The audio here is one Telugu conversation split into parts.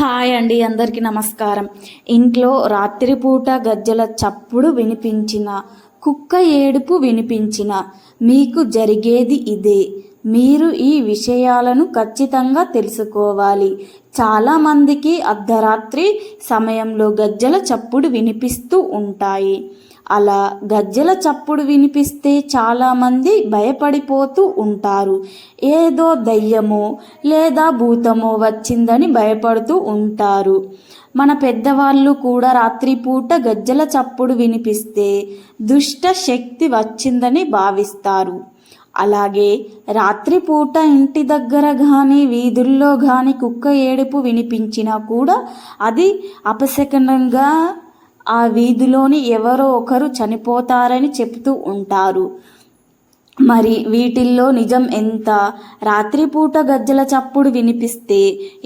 హాయ్ అండి అందరికీ నమస్కారం. ఇంట్లో రాత్రిపూట గజ్జల చప్పుడు వినిపించిన కుక్క ఏడుపు వినిపించిన మీకు జరిగేది ఇదే. మీరు ఈ విషయాలను ఖచ్చితంగా తెలుసుకోవాలి. చాలామందికి అర్ధరాత్రి సమయంలో గజ్జల చప్పుడు వినిపిస్తూ ఉంటాయి. అలా గజ్జల చప్పుడు వినిపిస్తే చాలామంది భయపడిపోతూ ఉంటారు. ఏదో దయ్యమో లేదా భూతమో వచ్చిందని భయపడుతూ ఉంటారు. మన పెద్దవాళ్ళు కూడా రాత్రిపూట గజ్జల చప్పుడు వినిపిస్తే దుష్ట శక్తి వచ్చిందని భావిస్తారు. అలాగే రాత్రిపూట ఇంటి దగ్గర కానీ వీధుల్లో కానీ కుక్క ఏడుపు వినిపించినా కూడా అది అపశకనంగా ఆ వీధిలోని ఎవరో ఒకరు చనిపోతారని చెప్తూ ఉంటారు. మరి వీటిల్లో నిజం ఎంత? రాత్రిపూట గజ్జల చప్పుడు వినిపిస్తే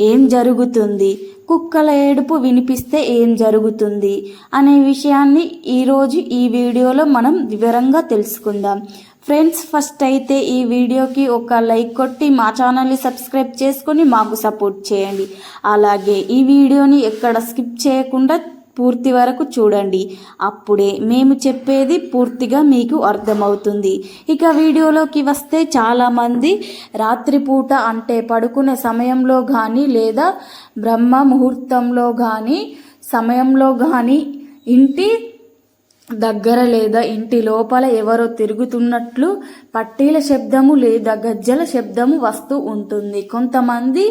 ఏం జరుగుతుంది? కుక్కల ఏడుపు వినిపిస్తే ఏం జరుగుతుంది? అనే విషయాన్ని ఈరోజు ఈ వీడియోలో మనం వివరంగా తెలుసుకుందాం. ఫ్రెండ్స్ ఫస్ట్ అయితే ఈ వీడియోకి ఒక లైక్ కొట్టి మా ఛానల్ని సబ్స్క్రైబ్ చేసుకొని మాకు సపోర్ట్ చేయండి. అలాగే ఈ వీడియోని ఎక్కడ స్కిప్ చేయకుండా పూర్తి వరకు చూడండి. అప్పుడే మేము చెప్పేది పూర్తిగా మీకు అర్థమవుతుంది. ఇక వీడియోలోకి వస్తే చాలామంది రాత్రిపూట అంటే పడుకునే సమయంలో కానీ లేదా బ్రహ్మ ముహూర్తంలో కానీ సమయంలో కానీ ఇంటి దగ్గర లేదా ఇంటి లోపల ఎవరో తిరుగుతున్నట్లు పట్టీల శబ్దము లేదా గజ్జల శబ్దము వస్తూ ఉంటుంది. కొంతమంది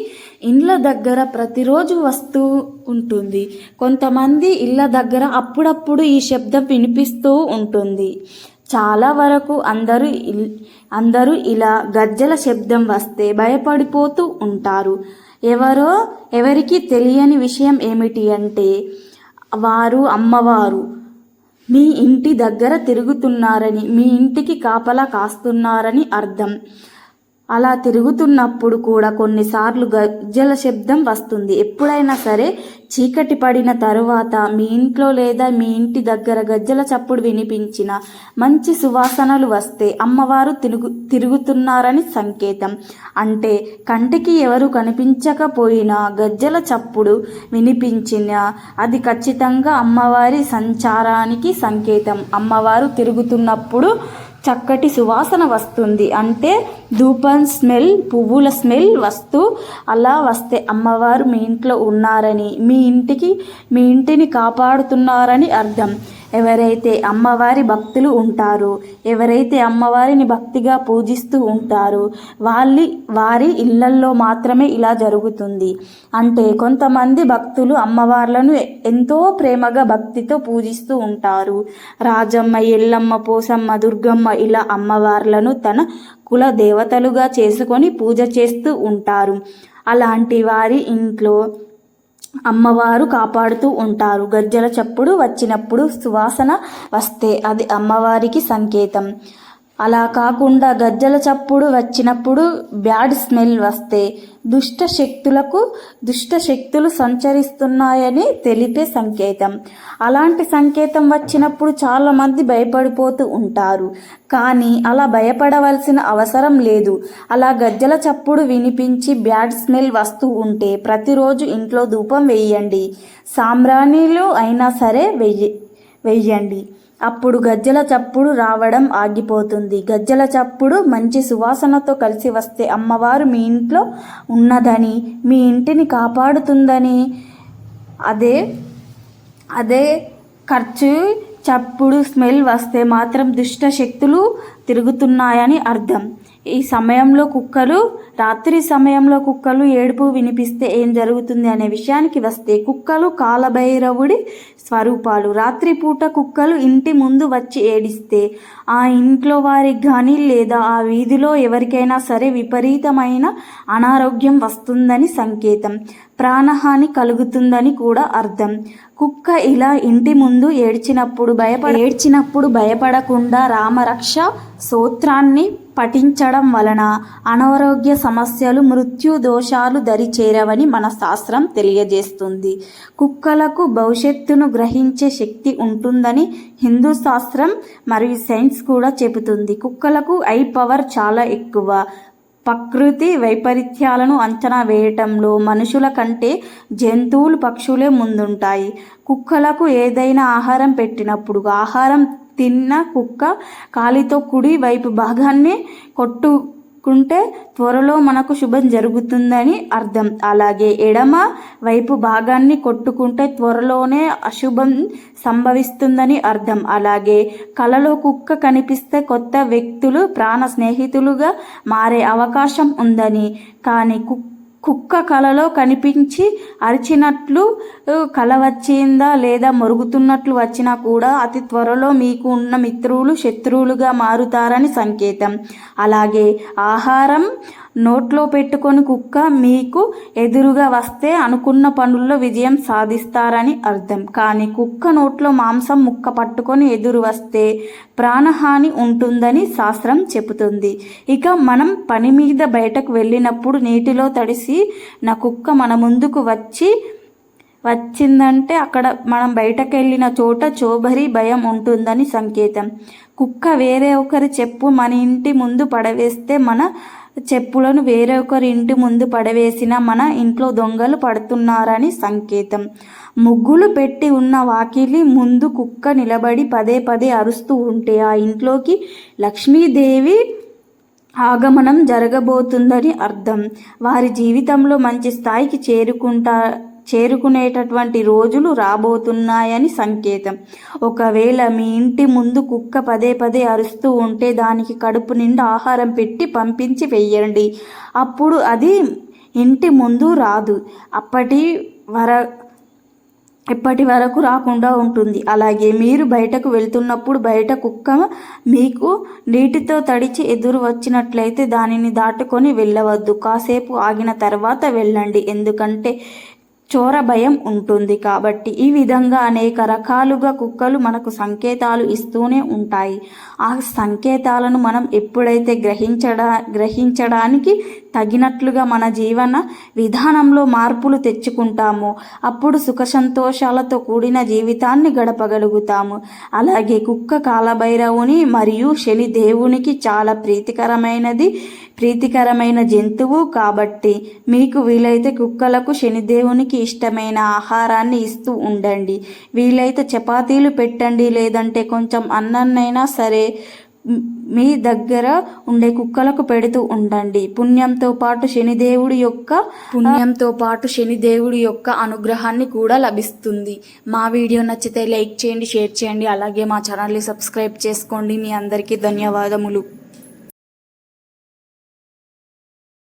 ఇండ్ల దగ్గర ప్రతిరోజు వస్తూ ఉంటుంది. కొంతమంది ఇళ్ళ దగ్గర అప్పుడప్పుడు ఈ శబ్దం వినిపిస్తూ ఉంటుంది. చాలా వరకు అందరూ అందరూ ఇలా గజ్జల శబ్దం వస్తే భయపడిపోతూ ఉంటారు. ఎవరో ఎవరికి తెలియని విషయం ఏమిటి అంటే వారు అమ్మవారు మీ ఇంటి దగ్గర తిరుగుతున్నారని మీ ఇంటికి కాపలా కాస్తున్నారని అర్థం. అలా తిరుగుతున్నప్పుడు కూడా కొన్నిసార్లు గజ్జల శబ్దం వస్తుంది. ఎప్పుడైనా సరే చీకటి పడిన తరువాత మీ ఇంట్లో లేదా మీ ఇంటి దగ్గర గజ్జల చప్పుడు వినిపించిన మంచి సువాసనలు వస్తే అమ్మవారు తిరుగు తిరుగుతున్నారని సంకేతం. అంటే కంటికి ఎవరు కనిపించకపోయినా గజ్జల చప్పుడు వినిపించిన అది ఖచ్చితంగా అమ్మవారి సంచారానికి సంకేతం. అమ్మవారు తిరుగుతున్నప్పుడు చక్కటి సువాసన వస్తుంది. అంటే ధూపం స్మెల్ పువ్వుల స్మెల్ వస్తూ అలా వస్తే అమ్మవారు మీ ఇంట్లో ఉన్నారని మీ ఇంటికి మీ ఇంటిని కాపాడుతున్నారని అర్థం. ఎవరైతే అమ్మవారి భక్తులు ఉంటారో ఎవరైతే అమ్మవారిని భక్తిగా పూజిస్తూ ఉంటారో వాళ్ళి వారి ఇళ్ళల్లో మాత్రమే ఇలా జరుగుతుంది. అంటే కొంతమంది భక్తులు అమ్మవార్లను ఎంతో ప్రేమగా భక్తితో పూజిస్తూ ఉంటారు. రాజమ్మ ఎల్లమ్మ పోసమ్మ దుర్గమ్మ ఇలా అమ్మవార్లను తన కుల దేవతలుగా చేసుకొని పూజ చేస్తూ ఉంటారు. అలాంటి వారి ఇంట్లో అమ్మవారు కాపాడుతూ ఉంటారు. గజ్జల చప్పుడు వచ్చినప్పుడు సువాసన వస్తే అది అమ్మవారికి సంకేతం. అలా కాకుండా గజ్జల చప్పుడు వచ్చినప్పుడు బ్యాడ్ స్మెల్ వస్తే దుష్ట శక్తులకు దుష్ట శక్తులు సంచరిస్తున్నాయని తెలిపే సంకేతం. అలాంటి సంకేతం వచ్చినప్పుడు చాలామంది భయపడిపోతూ ఉంటారు. కానీ అలా భయపడవలసిన అవసరం లేదు. అలా గజ్జల చప్పుడు వినిపించి బ్యాడ్ స్మెల్ వస్తూ ఉంటే ప్రతిరోజు ఇంట్లో ధూపం వేయండి. సాంబ్రాణిలు అయినా సరే వెయ్యి వెయ్యండి అప్పుడు గజ్జల చప్పుడు రావడం ఆగిపోతుంది. గజ్జల చప్పుడు మంచి సువాసనతో కలిసి వస్తే అమ్మవారు మీ ఇంట్లో ఉన్నదని మీ ఇంటిని కాపాడుతుందని. అదే అదే ఖర్చు చప్పుడు స్మెల్ వస్తే మాత్రం దుష్ట శక్తులు తిరుగుతున్నాయని అర్థం. ఈ సమయంలో కుక్కలు రాత్రి సమయంలో కుక్కలు ఏడుపు వినిపిస్తే ఏం జరుగుతుంది అనే విషయానికి వస్తే కుక్కలు కాలభైరవుడి స్వరూపాలు. రాత్రిపూట కుక్కలు ఇంటి ముందు వచ్చి ఏడిస్తే ఆ ఇంట్లో వారికి కానీ లేదా ఆ వీధిలో ఎవరికైనా సరే విపరీతమైన అనారోగ్యం వస్తుందని సంకేతం. ప్రాణహాని కలుగుతుందని కూడా అర్థం. కుక్క ఇలా ఇంటి ముందు ఏడ్చినప్పుడు భయపడ ఏడ్చినప్పుడు భయపడకుండా రామరక్ష సూత్రాన్ని పఠించడం వలన అనారోగ్య సమస్యలు మృత్యు దోషాలు దరి చేరవని మన శాస్త్రం తెలియజేస్తుంది. కుక్కలకు భవిష్యత్తును గ్రహించే శక్తి ఉంటుందని హిందూ శాస్త్రం మరియు సైన్స్ కూడా చెబుతుంది. కుక్కలకు ఐ పవర్ చాలా ఎక్కువ. ప్రకృతి వైపరీత్యాలను అంచనా వేయటంలో మనుషుల కంటే జంతువులు పక్షులే ముందుంటాయి. కుక్కలకు ఏదైనా ఆహారం పెట్టినప్పుడు ఆహారం తిన్న కుక్క కాలితో కుడి వైపు భాగాన్ని కొట్టుకుంటే త్వరలో మనకు శుభం జరుగుతుందని అర్థం. అలాగే ఎడమ వైపు భాగాన్ని కొట్టుకుంటే త్వరలోనే అశుభం సంభవిస్తుందని అర్థం. అలాగే కలలో కుక్క కనిపిస్తే కొత్త వ్యక్తులు ప్రాణ స్నేహితులుగా మారే అవకాశం ఉందని. కానీ కుక్క కుక్క కలలో కనిపించి అరిచినట్లు కల వచ్చిందా లేదా మరుగుతున్నట్లు వచ్చినా కూడా అతి త్వరలో మీకు ఉన్న మిత్రులు శత్రువులుగా మారుతారని సంకేతం. అలాగే ఆహారం నోట్లో పెట్టుకొని కుక్క మీకు ఎదురుగా వస్తే అనుకున్న పనుల్లో విజయం సాధిస్తారని అర్థం. కానీ కుక్క నోట్లో మాంసం ముక్క పట్టుకొని ఎదురు వస్తే ప్రాణహాని ఉంటుందని శాస్త్రం చెబుతుంది. ఇక మనం పని మీద బయటకు వెళ్ళినప్పుడు నీటిలో తడిసి నా కుక్క మన ముందుకు వచ్చి వచ్చిందంటే అక్కడ మనం బయటకు వెళ్ళిన చోట చోబరి భయం ఉంటుందని సంకేతం. కుక్క వేరే ఒకరి చెప్పు మన ఇంటి ముందు పడవేస్తే మన చెప్పులను వేరొకరింటి ఇంటి ముందు పడవేసిన మన ఇంట్లో దొంగలు పడుతున్నారని సంకేతం. ముగ్గులు పెట్టి ఉన్న వాకిలి ముందు కుక్క నిలబడి పదే పదే అరుస్తూ ఉంటే ఆ ఇంట్లోకి లక్ష్మీదేవి ఆగమనం జరగబోతుందని అర్థం. వారి జీవితంలో మంచి స్థాయికి చేరుకుంటా చేరుకునేటటువంటి రోజులు రాబోతున్నాయని సంకేతం. ఒకవేళ మీ ఇంటి ముందు కుక్క పదే పదే అరుస్తూ ఉంటే దానికి కడుపు నిండా ఆహారం పెట్టి పంపించి వెయ్యండి. అప్పుడు అది ఇంటి ముందు రాదు. అప్పటి వర ఎప్పటి వరకు రాకుండా ఉంటుంది. అలాగే మీరు బయటకు వెళ్తున్నప్పుడు బయట కుక్క మీకు నీటితో తడిచి ఎదురు వచ్చినట్లయితే దానిని దాటుకొని వెళ్ళవద్దు. కాసేపు ఆగిన తర్వాత వెళ్ళండి. ఎందుకంటే చోర భయం ఉంటుంది కాబట్టి ఈ విధంగా అనేక రకాలుగా కుక్కలు మనకు సంకేతాలు ఇస్తూనే ఉంటాయి. ఆ సంకేతాలను మనం ఎప్పుడైతే గ్రహించడా గ్రహించడానికి తగినట్లుగా మన జీవన విధానంలో మార్పులు తెచ్చుకుంటాము. అప్పుడు సుఖ సంతోషాలతో కూడిన జీవితాన్ని గడపగలుగుతాము. అలాగే కుక్క కాలభైరవుని మరియు శని దేవునికి చాలా ప్రీతికరమైనది. ప్రీతికరమైన జంతువు కాబట్టి మీకు వీలైతే కుక్కలకు శనిదేవునికి ఇష్టమైన ఆహారాన్ని ఇస్తూ ఉండండి. వీలైతే చపాతీలు పెట్టండి లేదంటే కొంచెం అన్నన్నైనా సరే మీ దగ్గర ఉండే కుక్కలకు పెడుతూ ఉండండి. పుణ్యంతో పాటు శనిదేవుడి యొక్క పుణ్యంతో పాటు శనిదేవుడి యొక్క అనుగ్రహాన్ని కూడా లభిస్తుంది. మా వీడియో నచ్చితే లైక్ చేయండి షేర్ చేయండి. అలాగే మా ఛానల్ని సబ్స్క్రైబ్ చేసుకోండి. మీ అందరికీ ధన్యవాదములు.